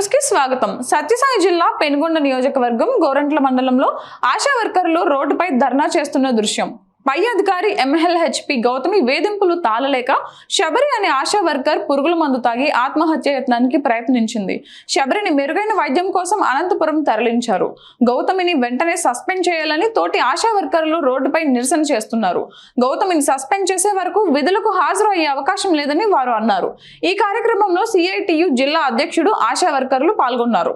న్యూస్కి స్వాగతం. సత్యసాయి జిల్లా పెనుగొండ నియోజకవర్గం గోరంట్ల మండలంలో ఆశా వర్కర్లు రోడ్డుపై ధర్నా చేస్తున్న దృశ్యం. పై అధికారి ఎంఎల్హెచ్పి గౌతమి వేధింపులు తాళలేక శబరి అనే ఆశా వర్కర్ పురుగుల మందు తాగి ఆత్మహత్య యత్నానికి ప్రయత్నించింది. శబరిని మెరుగైన వైద్యం కోసం అనంతపురం తరలించారు. గౌతమిని వెంటనే సస్పెండ్ చేయాలని తోటి ఆశా వర్కర్లు రోడ్డుపై నిరసన చేస్తున్నారు. గౌతమిని సస్పెండ్ చేసే వరకు విధులకు హాజరు అయ్యే అవకాశం లేదని వారు అన్నారు. ఈ కార్యక్రమంలో సిఐటియు జిల్లా అధ్యక్షుడు ఆశా వర్కర్లు పాల్గొన్నారు.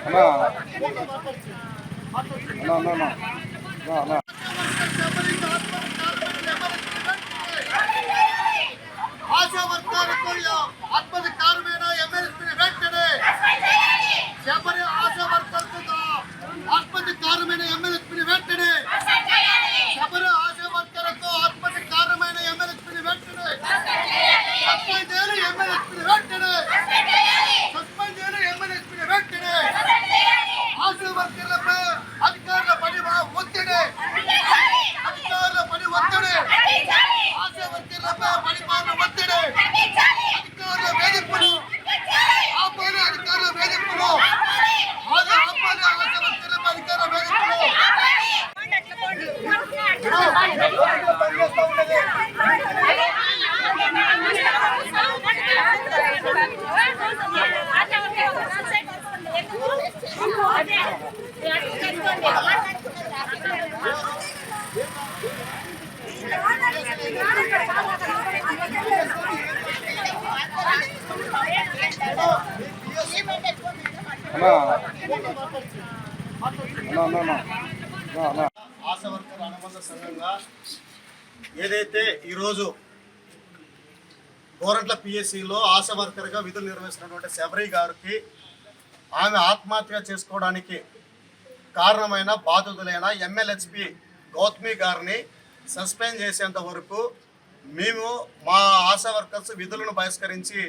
అన్నా అన్నా అన్నా అన్నా అన్నా ఆశా వర్గాలకు ఆత్మధికారమైన వెంటనే శబరి ఆశా వర్గాలకు ఆత్మధికారమైన ఎమ్మెల్యేని వెంటనే శబరి ఆశా వర్గాలకు ఆత్మధికారమైన ఎమ్మెల్యేని వెంటనే సస్పెండ్ చేయాలి ఎమ్మెల్యేని వెంటనే సస్పెండ్ చేయాలి ఎమ్మెల్యేని వెంటనే ఆశా వర్గాలపై అధికారుల పని ఒత్తిడి అధికారుల పని ఒత్తిడి ఆశా వర్గాలపై పరిపాలన ఒత్తిడి అధికారుల వేధింపులు ఆపాలి అధికారుల వేధింపులు ఆది ఆపాలి ఆశా వర్గాలపై అధికారుల వేధింపులు పనిచేస్తూ ఉన్నది ఆశా వర్కర్ అనుబంధ సంఘంగా ఏదైతే ఈరోజు గోరంట్ల పిఎస్సిలో ఆశా వర్కర్గా విధులు నిర్వహిస్తున్నటువంటి శబరి గారికి ఆమె ఆత్మహత్య చేసుకోవడానికి కారణమైన బాధితులైన ఎమ్మెల్యేహెచ్పి గౌతమి గారిని సస్పెండ్ చేసేంత వరకు మేము మా ఆశా వర్కర్స్ విధులను బహిష్కరించి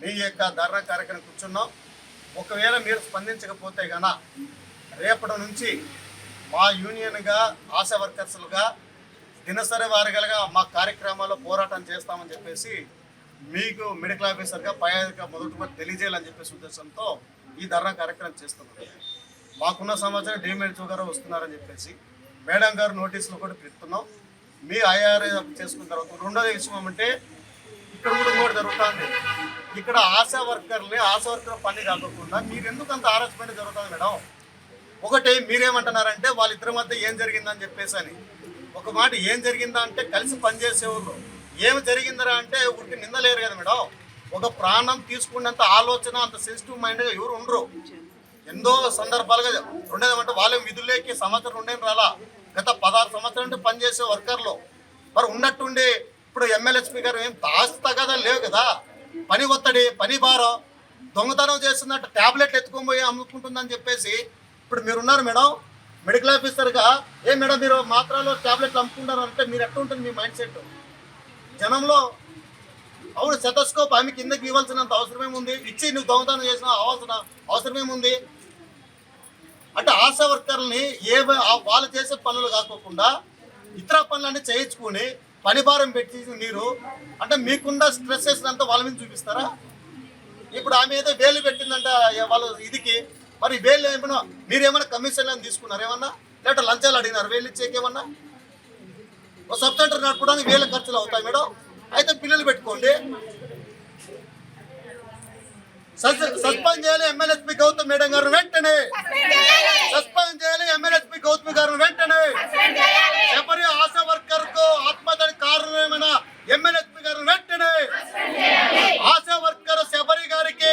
మీ యొక్క ధర్నా కార్యక్రమం కూర్చున్నాం. ఒకవేళ మీరు స్పందించకపోతే గన రేపటి నుంచి మా యూనియన్గా ఆశా వర్కర్స్లుగా దినసరి వారిగా మా కార్యక్రమాల్లో పోరాటం చేస్తామని చెప్పేసి మీకు మెడికల్ ఆఫీసర్గా పై అధికారి మొదటి తెలియజేయాలని చెప్పేసి ఉద్దేశంతో ఈ ధర్నా కార్యక్రమం చేస్తున్నాం. మాకున్న సమాచారం డిఎంఎడ్ గారు వస్తున్నారని చెప్పేసి మేడం గారు నోటీసులు కూడా పెడుతున్నాం. మీ ఐఆర్ఏ చేసుకున్న తర్వాత రెండోది విషయం అంటే ఇక్కడ కూడా ఇంకోటి జరుగుతుంది ఇక్కడ ఆశా వర్కర్లే ఆశా వర్కర్ పని కాకుండా మీరు ఎందుకు అంత ఆరోగ్యమైన జరుగుతుంది మేడం? ఒకటి మీరేమంటున్నారంటే వాళ్ళిద్దరి మధ్య ఏం జరిగిందని చెప్పేసి అని. ఒక మాట ఏం జరిగిందా అంటే కలిసి పనిచేసేవాళ్ళు ఏమి జరిగిందరా అంటే ఊరికి నిందలేరు కదా మేడం? ఒక ప్రాణం తీసుకున్నంత ఆలోచన అంత సెన్సిటివ్ మైండ్గా ఎవరు ఉండరు. ఎందో సందర్భాలుగా ఉండేదంటే వాళ్ళ విధుల్లోకి సంవత్సరం ఉండేం రాలా. గత పదహారు సంవత్సరాల నుండి పనిచేసే వర్కర్లు మరి ఉన్నట్టుండి ఇప్పుడు ఎమ్మెల్యేస్పీ గారు ఏం దాస్త కదా లేవు కదా? పని ఒత్తిడి పని భారం దొంగతనం చేస్తుందంటే ట్యాబ్లెట్లు ఎత్తుకొని పోయి అమ్ముకుంటుందని చెప్పేసి ఇప్పుడు మీరున్నారు మేడం. మెడికల్ ఆఫీసర్గా ఏ మేడం మీరు మాత్రలో ట్యాబ్లెట్లు అమ్ముకుంటారు అంటే మీరు ఎట్లా ఉంటుంది మీ మైండ్ సెట్? జనంలో అవును సెటస్కోప్ ఆమె కిందకి ఇవ్వాల్సినంత అవసరమేముంది ఇచ్చి నువ్వు దొంగతనం చేసిన అవసరం అవసరమేముంది అంటే ఆశా వర్కర్ని ఏ వాళ్ళు చేసే పనులు కాకోకుండా ఇతర పనులన్నీ చేయించుకుని పని భారం పెట్టి మీరు. అంటే మీకున్న స్ట్రెస్ వేసినంత వాళ్ళ మీద చూపిస్తారా? ఇప్పుడు ఆమె ఏదో వేలు పెట్టిందంట వాళ్ళ ఇదికి. మరి వేలు ఏమైనా మీరేమైనా కమిషన్ అని తీసుకున్నారు ఏమన్నా? లేకపోతే లంచాలు అడిగినారు? వేలు ఇచ్చేకేమన్నా ఒక సబ్ సెంటర్ నడపడానికి వేల ఖర్చులు అవుతాయి మేడం. అయితే పిల్లలు పెట్టుకోండి. సస్పెండ్ చేయాలి ఎమ్మెల్యేస్పీ గౌతమ్ మేడం గారు వెంటనే. సస్పెండ్ చేయాలి. ఎమ్మెల్యేస్పీ గౌతమి గారు వెంటనే. ఎవరి ఆశా వర్కర్కు ఆత్మహత్య కారణమైన ఎమ్మెల్యేస్పీ గారు వెంటనే. ఆశా వర్కర్ శబరి గారికి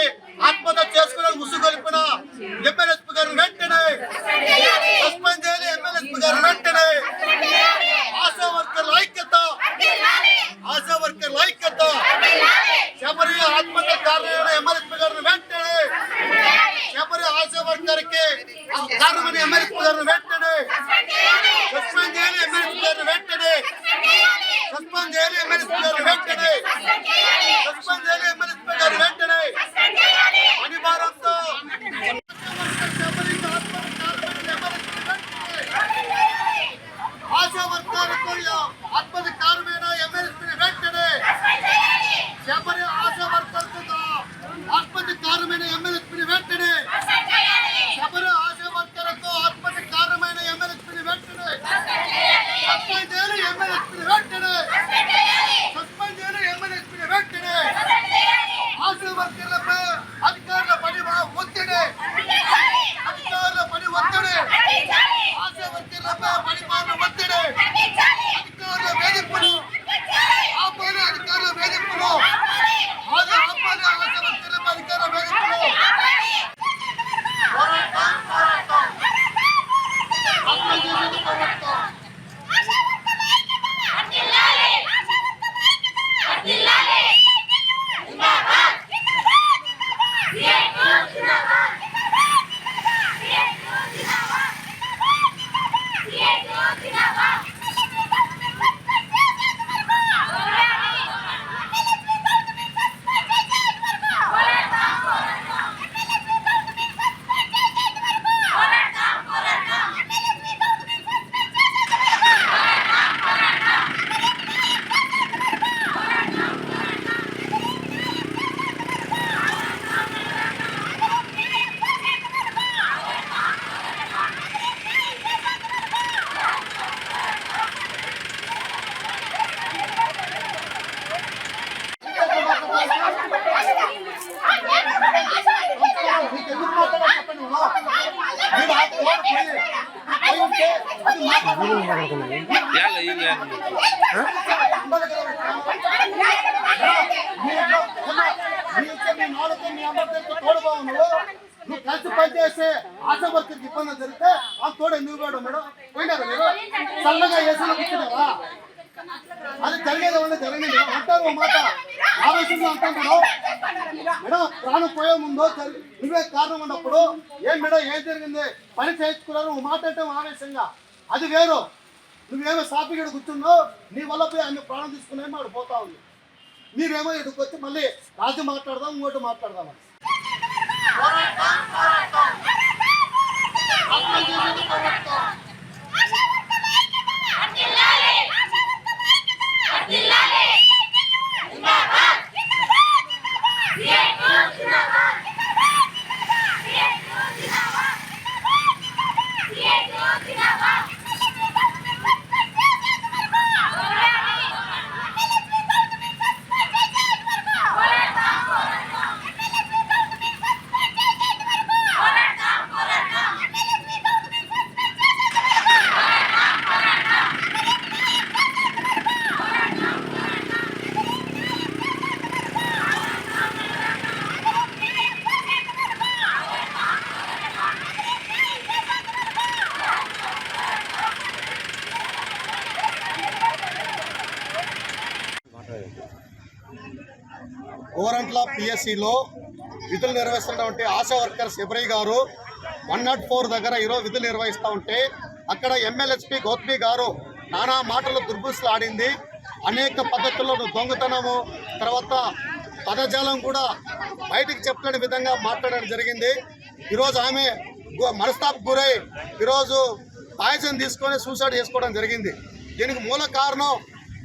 నువ్వు కలిసి పనిచేస్తే ఆశా వర్కర్కి ఇబ్బంది జరిగితే ఆ తోడు ఎందుకు పోవడం మేడం పోయినారా మీరు చల్లగా ఏసీలో కూర్చున్నారా అది జరిగేది వల్ల జరిగింది అంటారు మాట ఆవేశంగా అంటున్నాడు మేడం ప్రాణం పోయే ముందు నువ్వే కారణం ఉన్నప్పుడు ఏం మేడం ఏం జరిగింది? పని చేయించుకున్నారు మాట అంటే ఆవేశంగా. అది వేరు. నువ్వేమో సాపిగడ కూర్చున్నావు నీ వల్ల పోయి ఆమె ప్రాణం తీసుకునేమో ఆడు పోతా ఉంది. మీరేమో ఇక్కడికి వచ్చి మళ్ళీ రాజు మాట్లాడదాం ఇంకోటి మాట్లాడదాం అని. గోరంట్ల పిఎస్సిలో విధులు నిర్వహిస్తున్నటువంటి ఆశా వర్కర్ శబరి గారు వన్ నాట్ ఫోర్ దగ్గర ఈరోజు విధులు నిర్వహిస్తూ ఉంటే అక్కడ ఎమ్మెల్యేస్పి గౌతమి గారు నానా మాటలు దుర్బుసులు ఆడింది అనేక పద్ధతుల్లో దొంగతనము తర్వాత పదజాలం కూడా బయటికి చెప్పలేని విధంగా మాట్లాడడం జరిగింది. ఈరోజు ఆమె మనస్తాపు గురై ఈరోజు పాయసం తీసుకొని సూసైడ్ చేసుకోవడం జరిగింది. దీనికి మూల కారణం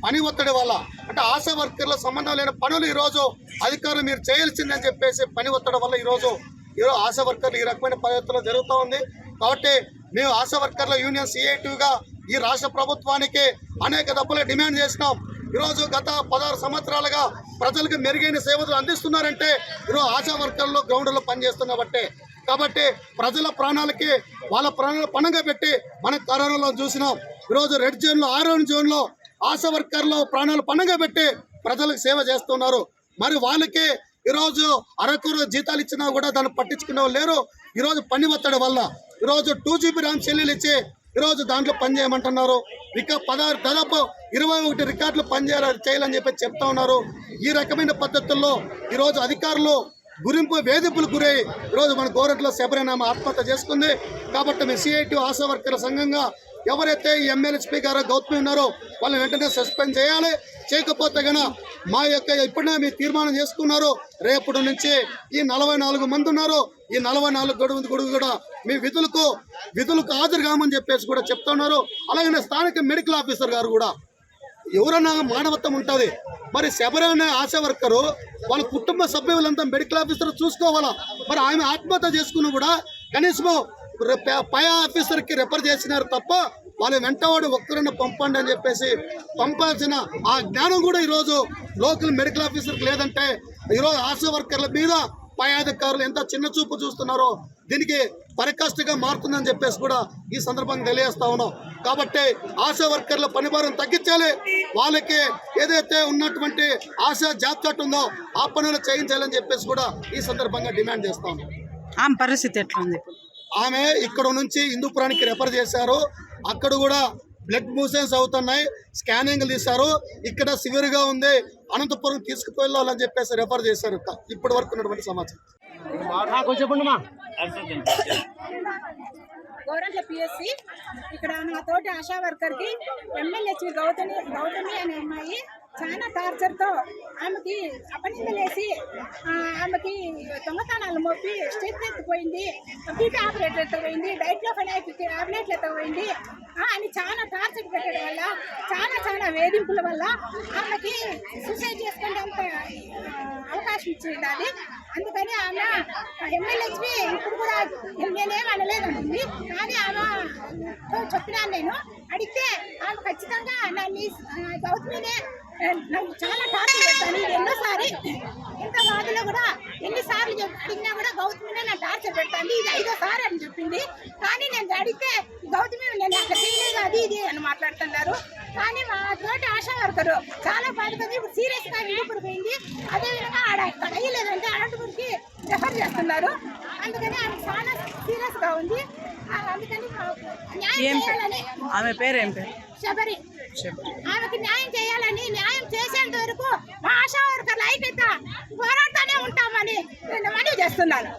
పని ఒత్తిడి వల్ల అంటే ఆశా వర్కర్ల సంబంధం లేని పనులు ఈరోజు అధికారులు మీరు చేయాల్సిందని చెప్పేసి పని ఒత్తడం వల్ల ఈరోజు ఈరోజు ఆశా వర్కర్లు ఈ రకమైన పద్ధతిలో జరుగుతూ ఉంది. కాబట్టి మేము ఆశా వర్కర్ల యూనియన్ సిఐటిగా ఈ రాష్ట్ర ప్రభుత్వానికి అనేక దప్పులు డిమాండ్ చేసినాం. ఈరోజు గత పదహారు సంవత్సరాలుగా ప్రజలకు మెరుగైన సేవలు అందిస్తున్నారంటే ఈరోజు ఆశా వర్కర్లు గ్రౌండ్లో పనిచేస్తున్నబట్టే కాబట్టి ప్రజల ప్రాణాలకి వాళ్ళ ప్రాణాలు పణంగా పెట్టి మన కరోనాలో చూసినాం. ఈరోజు రెడ్ జోన్లో ఆరెంజ్ జోన్లో ఆశా వర్కర్లు ప్రాణాలు పండగ పెట్టి ప్రజలకు సేవ చేస్తున్నారు. మరి వాళ్ళకి ఈరోజు అరకూరు జీతాలు ఇచ్చినా కూడా దాన్ని పట్టించుకునే వాళ్ళు లేరు. ఈరోజు పని ఒత్తిడి వల్ల ఈరోజు టూ జీబీ ర్యామ్ సెల్లులు ఇచ్చి ఈరోజు దాంట్లో పని చేయమంటున్నారు. ఇక పదహారు దాదాపు ఇరవై ఒకటి రికార్డులు పనిచేయాలని చేయాలని చెప్పి చెప్తా ఉన్నారు. ఈ రకమైన పద్ధతుల్లో ఈరోజు అధికారులు గురింపు వేధింపులు గురై ఈరోజు మన గోరంట్లో శబరినామ ఆత్మహత్య చేసుకుంది. కాబట్టి మీ సిఐటి ఆశా వర్కర్ల సంఘంగా ఎవరైతే ఎమ్మెల్యే స్పీకర్ గౌతమి ఉన్నారో వాళ్ళని వెంటనే సస్పెండ్ చేయాలి. చేయకపోతే గన మా యొక్క ఇప్పుడే మీ తీర్మానం చేసుకున్నారు. రేపటి నుంచి ఈ నలభై నాలుగు మంది ఉన్నారు. ఈ నలభై నాలుగు గడువు గడువు కూడా మీ విధులకు విధులకు హాజరు కామని చెప్పేసి కూడా చెప్తున్నారు అలాగే స్థానిక మెడికల్ ఆఫీసర్ గారు కూడా ఎవరన్నా మానవత్వం ఉంటుంది మరి శబరి అనే ఆశా వర్కరు వాళ్ళ కుటుంబ సభ్యులంతా మెడికల్ ఆఫీసర్ చూసుకోవాలా? మరి ఆమె ఆత్మహత్య చేసుకుని కూడా కనీసం పై- ఆఫీసర్కి రెఫర్ చేసినారు తప్ప వాళ్ళు వెంటవాడు ఒక్కరిని పంపండి అని చెప్పేసి పంపాల్సిన ఆ జ్ఞానం కూడా ఈరోజు లోకల్ మెడికల్ ఆఫీసర్కి లేదంటే ఈరోజు ఆశా వర్కర్ల మీద పై అధికారులు ఎంత చిన్న చూపు చూస్తున్నారో దీనికి పరికష్టగా మారుతుందని చెప్పేసి కూడా ఈ సందర్భంగా తెలియజేస్తా ఉన్నాం. కాబట్టి ఆశా వర్కర్ల పనిభారం తగ్గించాలి. వాళ్ళకి ఏదైతే ఉన్నటువంటి ఆశా జాబ్ చాట్ ఉందో ఆ పనులు చేయించాలని చెప్పేసి కూడా ఈ సందర్భంగా డిమాండ్ చేస్తా ఉన్నాం. ఆమె పరిస్థితి ఎట్లుంది ఇప్పుడు? ఆమె ఇక్కడ నుంచి హిందూపురానికి రెఫర్ చేశారు. అక్కడ కూడా బ్లడ్ మూషన్స్ అవుతున్నాయి. స్కానింగ్ తీశారు. ఇక్కడ సివియర్గా ఉంది. అనంతపురం తీసుకుపోయాలని చెప్పేసి రెఫర్ చేశారు. ఇప్పటి వరకు ఉన్నటువంటి సమాచారం. గౌరంట్ల పిఎస్సి ఇక్కడ నా తోటి ఆశా వర్కర్కి ఎమ్మెల్యేచ్వి గౌతమి గౌతమి అనే అమ్మాయి చాలా టార్చర్తో ఆమెకి అపనిందలేసి ఆమెకి దొంగతనాలు మోపి స్టేట్ ఎత్తిపోయింది బీపీ ఆపరేటర్ ఎత్తపోయింది డైట్లో ఫెనాయిక్ టాబ్లెట్లు ఎత్తపోయింది అని చాలా టార్చర్ పెట్టడం వల్ల చాలా చాలా వేధింపుల వల్ల ఆమెకి సూసైడ్ చేసుకునే అంత అవకాశం ఇచ్చింది ఉండాలి అందుకని ఆమె ఎమ్మెల్యేకి ఇప్పుడు కూడా నేనేం అనలేదండి కానీ ఆమె చెప్పినాను నేను. అడిగితే ఆమె ఖచ్చితంగా నన్ను గౌతమినే నాకు చాలా టార్చర్ ఇది ఎన్నోసారి ఇంత వాదిలో కూడా ఎన్నిసార్లు చెప్పి అడిగినా కూడా గౌతమినే నా టార్చర్ పెడతాను ఇది ఐదోసారి అని చెప్పింది. కానీ నేను అడిగితే గౌతమి నేను అట్లా చేయలేదు అది ఇది అని మాట్లాడుతున్నారు. కానీ మా తోటి ఆశా వర్కరు చాలా బాధపడి ఇప్పుడు సీరియస్గా విడుపురు పోయింది అదేవిధంగా ఆడ ఇక్కడ అయ్యలేదంటే అనంతపురికి రెఫర్ చేస్తున్నారు. అందుకని ఆమె చాలా సీరియస్గా ఉంది. అందుకని ఆమె పేరు ఏం పేరు శబరి. ఆమెకి న్యాయం చేయాలని న్యాయం చేసేంత వరకు మా ఆశా వర్కర్లు అయిపోతా పోరాడుతూనే ఉంటామని నేను మనవి చేస్తున్నాను.